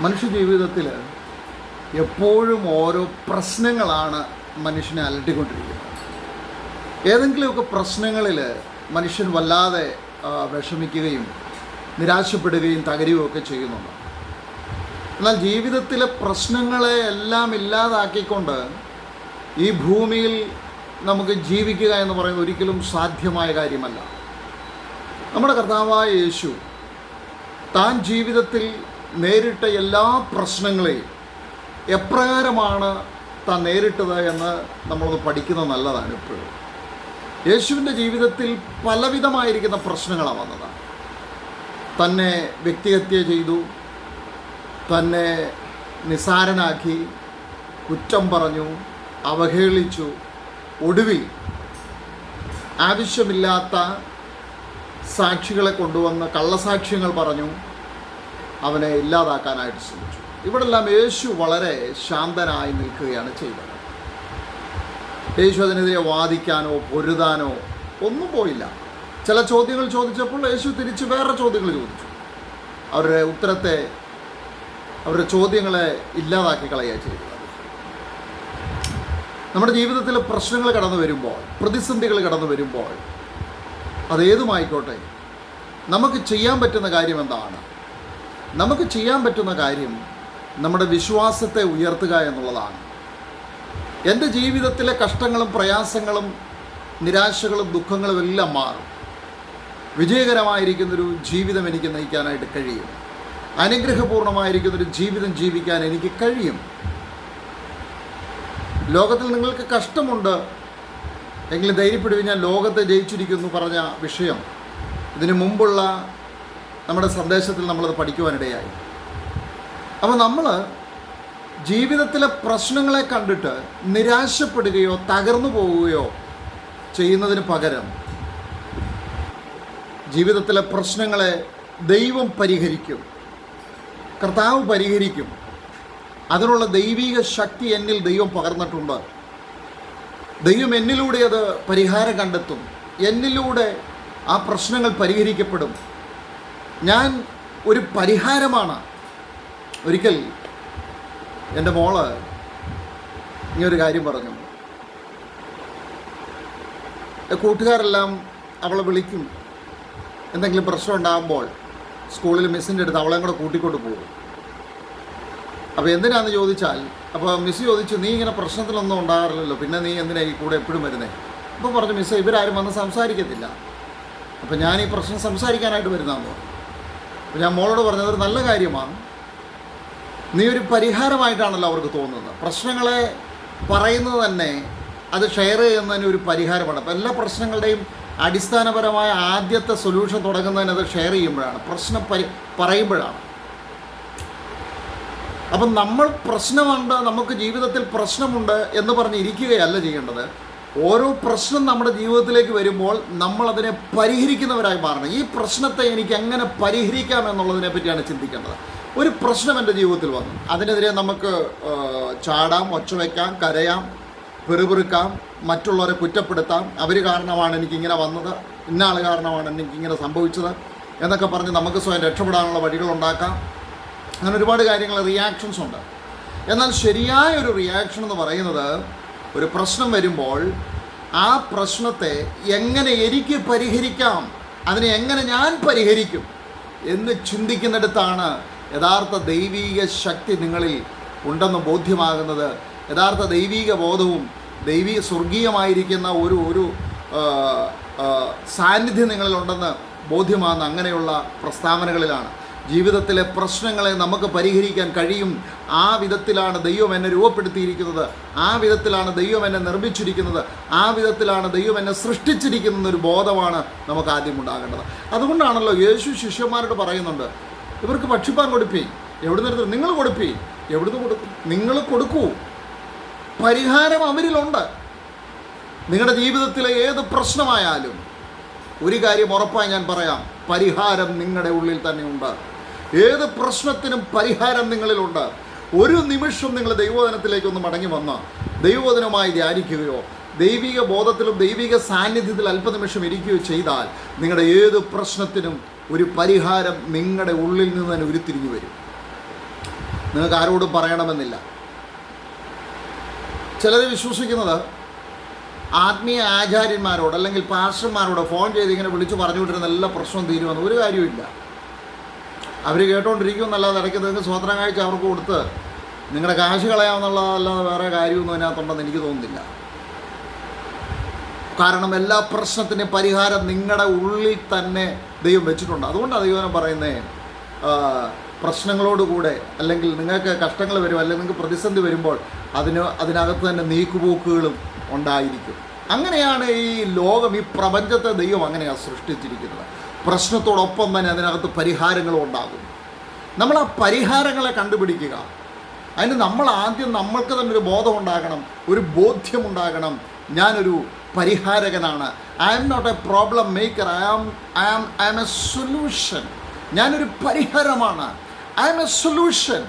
മനുഷ്യ ജീവിതത്തിൽ എപ്പോഴും ഓരോ പ്രശ്നങ്ങളാണ് മനുഷ്യനെ അലട്ടിക്കൊണ്ടിരിക്കുന്നത്. ഏതെങ്കിലുമൊക്കെ പ്രശ്നങ്ങളിൽ മനുഷ്യൻ വല്ലാതെ വിഷമിക്കുകയും നിരാശപ്പെടുകയും തകരുകയും ഒക്കെ ചെയ്യുന്നുണ്ട്. എന്നാൽ ജീവിതത്തിലെ പ്രശ്നങ്ങളെ എല്ലാം ഇല്ലാതാക്കിക്കൊണ്ട് ഈ ഭൂമിയിൽ നമുക്ക് ജീവിക്കുക എന്ന് പറയുന്നത് ഒരിക്കലും സാധ്യമായ കാര്യമല്ല. നമ്മുടെ കർത്താവായ യേശു താൻ ജീവിതത്തിൽ നേരിട്ട എല്ലാ പ്രശ്നങ്ങളെയും എപ്രകാരമാണ് താൻ നേരിട്ടത് എന്ന് നമ്മളൊന്ന് പഠിക്കുന്നത് നല്ലതാണ് എപ്പോഴും. യേശുവിന്റെ ജീവിതത്തിൽ പലവിധമായിരിക്കുന്ന പ്രശ്നങ്ങളാണ് വന്നത്. തന്നെ വ്യക്തിഹത്യ ചെയ്തു തന്നെ നിസാരനാക്കി കുറ്റം പറഞ്ഞു അവഹേളിച്ചു ഒടുവിൽ ആവശ്യമില്ലാത്ത സാക്ഷികളെ കൊണ്ടുവന്ന് കള്ളസാക്ഷ്യങ്ങൾ പറഞ്ഞു അവനെ ഇല്ലാതാക്കാനായിട്ട് ശ്രമിച്ചു. ഇവിടെല്ലാം യേശു വളരെ ശാന്തനായി നിൽക്കുകയാണ് ചെയ്തത്. യേശു അതിനെതിരെ വാദിക്കാനോ പൊരുതാനോ ഒന്നും പോയില്ല. ചില ചോദ്യങ്ങൾ ചോദിച്ചപ്പോൾ യേശു തിരിച്ച് വേറെ ചോദ്യങ്ങൾ ചോദിച്ചു. അവരുടെ ഉത്തരത്തെ അവരുടെ ചോദ്യങ്ങളെ ഇല്ലാതാക്കി കളയുക ചെയ്തത്. നമ്മുടെ ജീവിതത്തിൽ പ്രശ്നങ്ങൾ കടന്നു വരുമ്പോൾ പ്രതിസന്ധികൾ കടന്നു വരുമ്പോൾ അതേതുമായിക്കോട്ടെ നമുക്ക് ചെയ്യാൻ പറ്റുന്ന കാര്യം എന്താണ്? നമുക്ക് ചെയ്യാൻ പറ്റുന്ന കാര്യം നമ്മുടെ വിശ്വാസത്തെ ഉയർത്തുക എന്നുള്ളതാണ്. എന്റെ ജീവിതത്തിലെ കഷ്ടങ്ങളും പ്രയാസങ്ങളും നിരാശകളും ദുഃഖങ്ങളും എല്ലാം മാറും. വിജയകരമായിരിക്കുന്നൊരു ജീവിതം എനിക്ക് നയിക്കാനായിട്ട് കഴിയും. അനുഗ്രഹപൂർണമായിരിക്കുന്നൊരു ജീവിതം ജീവിക്കാൻ എനിക്ക് കഴിയും. ലോകത്തിൽ നിങ്ങൾക്ക് കഷ്ടമുണ്ട് എങ്കിലും ധൈര്യപ്പെടുവിൻ ഞാൻ ലോകത്തെ ജയിച്ചിരിക്കുന്നു പറഞ്ഞ വിഷയം. ഇതിനു മുമ്പുള്ള നമ്മുടെ സന്ദേശത്തിൽ നമ്മളത് പഠിക്കുവാനിടയായി. അപ്പോൾ നമ്മൾ ജീവിതത്തിലെ പ്രശ്നങ്ങളെ കണ്ടിട്ട് നിരാശപ്പെടുകയോ തകർന്നു പോവുകയോ ചെയ്യുന്നതിന് പകരം ജീവിതത്തിലെ പ്രശ്നങ്ങളെ ദൈവം പരിഹരിക്കും. കർത്താവ് പരിഹരിക്കും. അതിനുള്ള ദൈവിക ശക്തി എന്നിൽ ദൈവം പകർന്നിട്ടുണ്ട്. ദൈവം എന്നിലൂടെ അത് പരിഹാരം കണ്ടെത്തും. എന്നിലൂടെ ആ പ്രശ്നങ്ങൾ പരിഹരിക്കപ്പെടും. ഞാൻ ഒരു പരിഹാരമാണ്. ഒരിക്കൽ എന്റെ മോൾ ഇങ്ങനൊരു കാര്യം പറഞ്ഞു. കൂട്ടുകാരെല്ലാം അവളെ വിളിക്കും. എന്തെങ്കിലും പ്രശ്നം ഉണ്ടാകുമ്പോൾ സ്കൂളിൽ മിസ്സിന്റെ അടുത്ത് അവളെയും കൂടെ കൂട്ടിക്കൊണ്ട് പോകും. അപ്പോൾ എന്തിനാന്ന് ചോദിച്ചാൽ അപ്പോൾ മിസ് ചോദിച്ചു നീ ഇങ്ങനെ പ്രശ്നത്തിലൊന്നും ഉണ്ടാകാറില്ലല്ലോ പിന്നെ നീ എന്തിനാ ഈ കൂടെ എപ്പോഴും വരുന്നേ? അപ്പോൾ പറഞ്ഞു മിസ് ഇവരാരും വന്ന് സംസാരിക്കത്തില്ല. അപ്പോൾ ഞാൻ ഈ പ്രശ്നം സംസാരിക്കാനായിട്ട് വരുന്നതെന്ന് പറഞ്ഞു. അപ്പോൾ ഞാൻ മോളോട് പറഞ്ഞത് ഒരു നല്ല കാര്യമാണ്. നീ ഒരു പരിഹാരമായിട്ടാണല്ലോ അവർക്ക് തോന്നുന്നത്. പ്രശ്നങ്ങളെ പറയുന്നത് തന്നെ അത് ഷെയർ ചെയ്യുന്നതിന് ഒരു പരിഹാരമാണ്. അപ്പോൾ എല്ലാ പ്രശ്നങ്ങളുടെയും അടിസ്ഥാനപരമായ ആദ്യത്തെ സൊല്യൂഷൻ തുടങ്ങുന്നതിന് അത് ഷെയർ ചെയ്യുമ്പോഴാണ്. പ്രശ്നം പരി പറയുമ്പോഴാണ്. അപ്പം നമ്മൾ പ്രശ്നമുണ്ട് നമുക്ക് ജീവിതത്തിൽ പ്രശ്നമുണ്ട് എന്ന് പറഞ്ഞ് ഇരിക്കുകയല്ല ചെയ്യേണ്ടത്. ഓരോ പ്രശ്നം നമ്മുടെ ജീവിതത്തിലേക്ക് വരുമ്പോൾ നമ്മൾ അതിനെ പരിഹരിക്കുന്നവരായി മാറണം. ഈ പ്രശ്നത്തെ എനിക്ക് എങ്ങനെ പരിഹരിക്കാം എന്നുള്ളതിനെ പറ്റിയാണ് ചിന്തിക്കേണ്ടത്. ഒരു പ്രശ്നം എന്റെ ജീവിതത്തിൽ വന്നു. അതിനെതിരെ നമുക്ക് ചാടാം ഒച്ച വയ്ക്കാം കരയാം പെറുപെറുക്കാം മറ്റുള്ളവരെ കുറ്റപ്പെടുത്താം. അവർ കാരണമാണ് എനിക്കിങ്ങനെ വന്നത്. ഇന്നാൾ കാരണമാണ് എനിക്കിങ്ങനെ സംഭവിച്ചത് എന്നൊക്കെ പറഞ്ഞ് നമുക്ക് സ്വയം രക്ഷപ്പെടാനുള്ള വഴികൾ ഉണ്ടാക്കാം. അങ്ങനെ ഒരുപാട് കാര്യങ്ങൾ റിയാക്ഷൻസ് ഉണ്ട്. എന്നാൽ ശരിയായ ഒരു റിയാക്ഷൻ എന്ന് പറയുന്നത് ഒരു പ്രശ്നം വരുമ്പോൾ ആ പ്രശ്നത്തെ എങ്ങനെ എനിക്ക് പരിഹരിക്കാം? അതിനെ എങ്ങനെ ഞാൻ പരിഹരിക്കും? എന്ന് ചിന്തിക്കുന്നിടത്താണ് യഥാർത്ഥ ദൈവീക ശക്തി നിങ്ങളിൽ ഉണ്ടെന്ന് ബോധ്യമാകുന്നത്. യഥാർത്ഥ ദൈവീക ബോധവും ദൈവീക സ്വർഗീയമായിരിക്കുന്ന ഒരു ഒരു സാന്നിധ്യം നിങ്ങളിലുണ്ടെന്ന് ബോധ്യമാകുന്ന അങ്ങനെയുള്ള പ്രസ്താവനകളിലാണ്. ജീവിതത്തിലെ പ്രശ്നങ്ങളെ നമുക്ക് പരിഹരിക്കാൻ കഴിയും. ആ വിധത്തിലാണ് ദൈവം എന്നെ രൂപപ്പെടുത്തിയിരിക്കുന്നത്. ആ വിധത്തിലാണ് ദൈവം എന്നെ നിർമ്മിച്ചിരിക്കുന്നത്. ആ വിധത്തിലാണ് ദൈവം എന്നെ സൃഷ്ടിച്ചിരിക്കുന്ന ഒരു ബോധമാണ് നമുക്ക് ആദ്യം ഉണ്ടാകേണ്ടത്. അതുകൊണ്ടാണല്ലോ യേശു ശിഷ്യന്മാരോട് പറയുന്നുണ്ട് ഇവർക്ക് ഭക്ഷിപ്പാൻ കൊടുപ്പി. എവിടെ എടുത്ത് നിങ്ങൾ കൊടുപ്പി. എവിടുന്ന് കൊടുക്കും നിങ്ങൾ കൊടുക്കൂ. പരിഹാരം അവരിലുണ്ട്. നിങ്ങളുടെ ജീവിതത്തിലെ ഏത് പ്രശ്നമായാലും ഒരു കാര്യം ഉറപ്പായി ഞാൻ പറയാം പരിഹാരം നിങ്ങളുടെ ഉള്ളിൽ തന്നെ ഉണ്ട്. ഏത് പ്രശ്നത്തിനും പരിഹാരം നിങ്ങളിലുണ്ട്. ഒരു നിമിഷം നിങ്ങൾ ദൈവവചനത്തിലേക്ക് ഒന്ന് മടങ്ങി വന്ന് ദൈവവചനമായി ധ്യാനിക്കുകയോ ദൈവിക ബോധത്തിലും ദൈവിക സാന്നിധ്യത്തിൽ അല്പനിമിഷം ഇരിക്കുകയോ ചെയ്താൽ നിങ്ങളുടെ ഏത് പ്രശ്നത്തിനും ഒരു പരിഹാരം നിങ്ങളുടെ ഉള്ളിൽ നിന്ന് തന്നെ ഉരുത്തിരിഞ്ഞു വരും. നിങ്ങൾക്ക് ആരോടും പറയണമെന്നില്ല. ചിലർ വിശ്വസിക്കുന്നത് ആത്മീയ ആചാര്യന്മാരോട് അല്ലെങ്കിൽ പാർശ്വന്മാരോട് ഫോൺ ചെയ്ത് ഇങ്ങനെ വിളിച്ച് പറഞ്ഞു വിട്ടിരുന്ന എല്ലാ പ്രശ്നവും തീരുമെന്ന് ഒരു കാര്യമില്ല അവർ കേട്ടോണ്ടിരിക്കും എന്നല്ലാതെ ഇടയ്ക്ക് നിങ്ങൾക്ക് സ്വതന്ത്രം കാഴ്ച അവർക്ക് കൊടുത്ത് നിങ്ങളുടെ കാശ് കളയാമെന്നുള്ളതല്ലാതെ വേറെ കാര്യമൊന്നും അതിനകത്തുണ്ടെന്ന് എനിക്ക് തോന്നുന്നില്ല. കാരണം എല്ലാ പ്രശ്നത്തിനും പരിഹാരം നിങ്ങളുടെ ഉള്ളിൽ തന്നെ ദൈവം വെച്ചിട്ടുണ്ട്. അതുകൊണ്ടാണ് ദൈവം പറയുന്നത് പ്രശ്നങ്ങളോടുകൂടെ അല്ലെങ്കിൽ നിങ്ങൾക്ക് കഷ്ടങ്ങൾ വരും അല്ലെങ്കിൽ നിങ്ങൾക്ക് പ്രതിസന്ധി വരുമ്പോൾ അതിന് അതിനകത്ത് തന്നെ നീക്കുപോക്കുകളും ഉണ്ടായിരിക്കും. അങ്ങനെയാണ് ഈ ലോകം ഈ പ്രപഞ്ചത്തെ ദൈവം അങ്ങനെയാണ് സൃഷ്ടിച്ചിരിക്കുന്നത്. പ്രശ്നത്തോടൊപ്പം തന്നെ അതിനകത്ത് പരിഹാരങ്ങളും ഉണ്ടാകും. നമ്മൾ ആ പരിഹാരങ്ങളെ കണ്ടുപിടിക്കുക. അതിന് നമ്മൾ ആദ്യം നമ്മൾക്ക് തന്നെ ഒരു ബോധം ഉണ്ടാകണം ഒരു ബോധ്യമുണ്ടാകണം ഞാനൊരു പരിഹാരകനാണ്. I am not a problem maker I am I am I am a solution ഞാനൊരു പരിഹാരമാണ്. I am a solution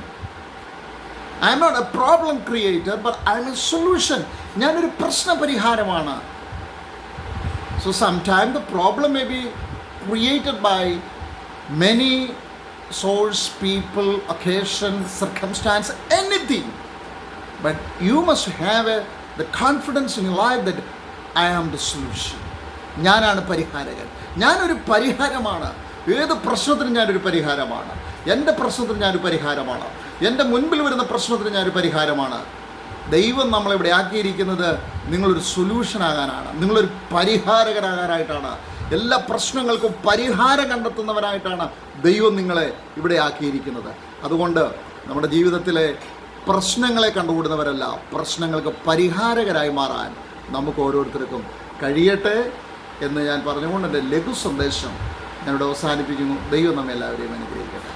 I am not a problem creator but I am a solution ഞാനൊരു പ്രശ്ന പരിഹാരമാണ്. So some time the problem may be created by many source, people, occasion, circumstance, anything. But you must have a, the confidence in your life that I am the solution. ഞാനാണ് പരിഹാരകൻ. ഞാനൊരു പരിഹാരമാണ്. ഏത് പ്രശ്നത്തിനും ഞാനൊരു പരിഹാരമാണ്. എന്റെ പ്രശ്നത്തിന് ഞാനൊരു പരിഹാരമാണ്. എന്റെ മുൻപിൽ വരുന്ന പ്രശ്നത്തിന് ഞാനൊരു പരിഹാരമാണ്. ദൈവം നമ്മളിവിടെ ആക്കിയിരിക്കുന്നത് നിങ്ങളൊരു സൊല്യൂഷൻ ആകാനാണ്. നിങ്ങളൊരു പരിഹാരകനാകാനായിട്ടാണ്. എല്ലാ പ്രശ്നങ്ങൾക്കും പരിഹാരം കണ്ടെത്തുന്നവരായിട്ടാണ് ദൈവം നിങ്ങളെ ഇവിടെ ആക്കിയിരിക്കുന്നത്. അതുകൊണ്ട് നമ്മുടെ ജീവിതത്തിലെ പ്രശ്നങ്ങളെ കണ്ടുകൂടുന്നവരല്ല പ്രശ്നങ്ങൾക്ക് പരിഹാരകരായി മാറാൻ നമുക്ക് ഓരോരുത്തർക്കും കഴിയട്ടെ എന്ന് ഞാൻ പറഞ്ഞുകൊണ്ട് എന്റെ ലഘു സന്ദേശം ഞാനിവിടെ അവസാനിപ്പിക്കുന്നു. ദൈവം നമ്മെ എല്ലാവരെയും അനുഗ്രഹിക്കട്ടെ.